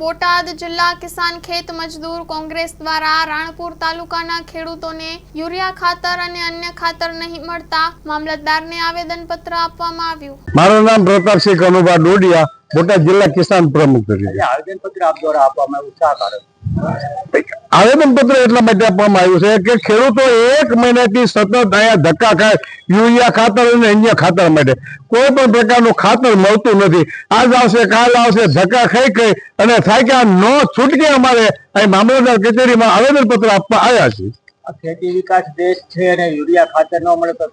બોટાદ જિલ્લા કિસાન ખેત મજદૂર કોંગ્રેસ દ્વારા રાણપુર તાલુકાના ખેડૂતોને યુરિયા ખાતર અને અન્ય ખાતર નહીં મળતા મામલતદારને આવેદનપત્ર આપવામાં આવ્યું. મારું નામ પ્રતાપસિંહ કનુભા ડોડિયા બોટાદ જિલ્લા કિસાન પ્રમુખ તરીકે. આવેદન પત્ર આપ દ્વારા આપવામાં આવ્યું. કારણ? આવેદન પત્ર એટલા માટે આપવામાં આવ્યું છે કે ખેડૂતો એક મહિનાથી સતત અહીંયા ધક્કા ખાય, યુરિયા ખાતર અને અન્ય ખાતર માટે. કોઈ પણ પ્રકારનું ખાતર મળતું નથી. આજ આવશે, કાલ આવશે, ધક્કા ખાઈ ખાઈ અને થાય કે આ ન છૂટકે અમારે અહીં મામલતદાર કચેરીમાં આવેદન પત્ર આપવા આવ્યા છે ખેતી વિકાસ દેશ છે અને યુરિયા ખાતર ન મળે તો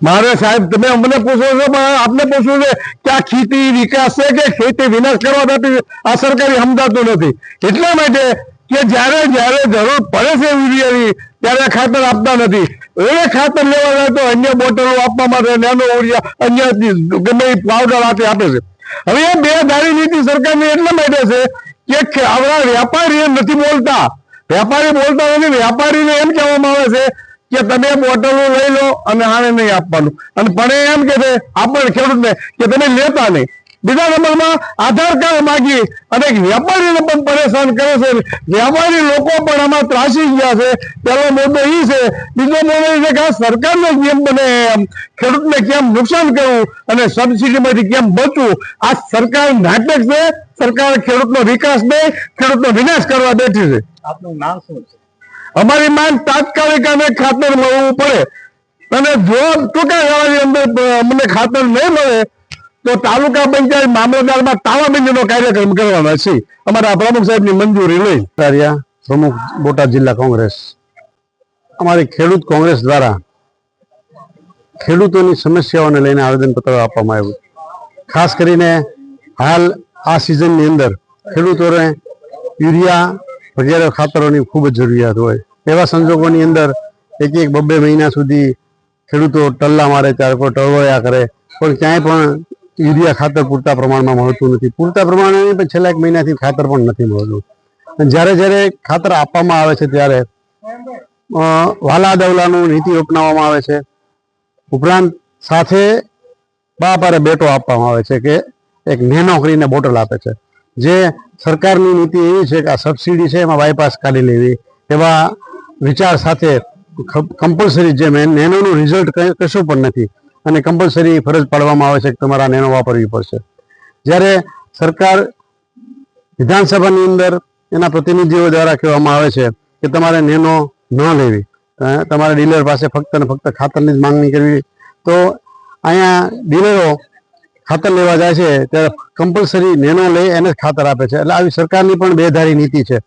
મારે સાહેબ, તમે અમને પૂછો છો આપને પૂછવું છે કે આ ખેતી વિકાસ છે કે ખેતી વિનાશ કરવા માટે આ સરકારી સમજાતું નથી? એટલા માટે કે જ્યારે જ્યારે જરૂર પડે છે યુરિયાની ત્યારે ખાતર આપતા નથી. એ ખાતર લેવા જાય તો અન્ય બોટલો આપવા માટે નાનો યુરિયા અન્ય ગમે પાવડર આપે આપે છે. હવે એ બે ધારી નીતિ સરકારની એટલા માટે છે કે આપણા વેપારીઓ નથી બોલતા. વેપારી બોલતા નથી વેપારીને એમ કહેવામાં આવે છે કે તમે બોટલો લઈ લો અને આને નહીં આપવાનું. અને પણ એમ કે છે, આપણને ખેડૂતને કે તમે લેતા નહીં. બીજા નંબરમાં આધાર કાર્ડ માગી અને વેપારીને પણ પરેશાન કરે છે. વેપારી લોકો પણ આમાં ત્રાસી ગયા છે. પહેલો મુદ્દો એ છે, બીજો મુદ્દો છે કે આ સરકારનો નિયમ બને એમ. ખેડૂતને કેમ નુકસાન કરવું અને સબસિડીમાંથી કેમ બચવું? આ સરકાર નાટક છે. સરકાર ખેડૂતનો વિકાસ નહીં, ખેડૂતનો વિનાશ કરવા બેઠી છે. આપનું નામ શું છે? અમારી માંગ તાત્કાલિક અને ખાતર મળવું પડે. અને જો ટૂંકા અંદર અમને ખાતર નહીં મળે, તો તાલુકા પંચાયત મામલતદારમાં તાળાબંધીનો કાર્યક્રમ કરવાના છે. અમારા પ્રમુખ સાહેબની મંજૂરી લઈ. તારિયા, પ્રમુખ બોટાદ જિલ્લા કોંગ્રેસ. અમારી ખેડૂત કોંગ્રેસ દ્વારા ખેડૂતોની સમસ્યાઓને લઈને આવેદનપત્ર આપવામાં આવ્યું. ખાસ કરીને હાલ આ સિઝનની અંદર ખેડૂતોને યુરિયા વગેરે ખાતરોની ખૂબ જ જરૂરિયાત હોય. એવા સંજોગોની અંદર એક એક બબ્બે મહિના સુધી ખેડૂતો ટલ્લા મારે ત્યારે કોઈ ટળવયા કરે. પણ ક્યાંય પણ યુરિયા ખાતર પૂરતા પ્રમાણમાં મળતું નથી. પૂરતા પ્રમાણે પણ છેલ્લા એક મહિનાથી ખાતર પણ નથી મળતું. જ્યારે જ્યારે ખાતર આપવામાં આવે છે ત્યારે વાલા દવલાનું નીતિ અપનાવવામાં આવે છે. ઉપરાંત સાથે બાપારે બેટો આપવામાં આવે છે કે એક નેનો કરીને બોટલ આપે છે. જે સરકારની નીતિ એવી છે કે આ સબસિડી છે એમાં બાયપાસ કાઢી લેવી. એવા વિચાર સાથે કમ્પલસરી જે નેનોનું રિઝલ્ટ કશું પણ નથી. અને કમ્પલસરી ફરજ પાડવામાં આવે છે કે તમારે નેનો વાપરવી પડશે. જ્યારે સરકાર વિધાનસભાની અંદર એના પ્રતિનિધિઓ દ્વારા કહેવામાં આવે છે કે તમારે નેનો ન લેવી. તમારે ડીલર પાસે ફક્ત ને ફક્ત ખાતરની જ માંગણી કરવી. તો અહીંયા ડીલરો ખાતર લેવા જાય છે, ત્યારે કમ્પલસરી નેનો લે, એને ખાતર આપે છે. એટલે આવી સરકારની પણ બેધારી નીતિ છે.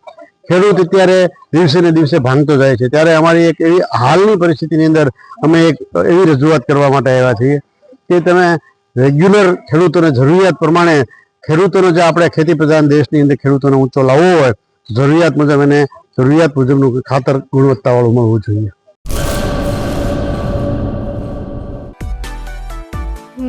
ખેડૂત અત્યારે દિવસે ને દિવસે ભાંગતો જાય છે. ત્યારે અમારી એક એવી હાલની પરિસ્થિતિની અંદર અમે એક એવી રજૂઆત કરવા માટે આવ્યા છીએ કે તમે રેગ્યુલર ખેડૂતોને જરૂરિયાત પ્રમાણે ખેડૂતોનો જે આપણે ખેતી પ્રધાન દેશની અંદર ખેડૂતોને ઊંચો લાવવો હોય જરૂરિયાત મુજબ એને જરૂરિયાત મુજબનું ખાતર ગુણવત્તાવાળું મળવું જોઈએ.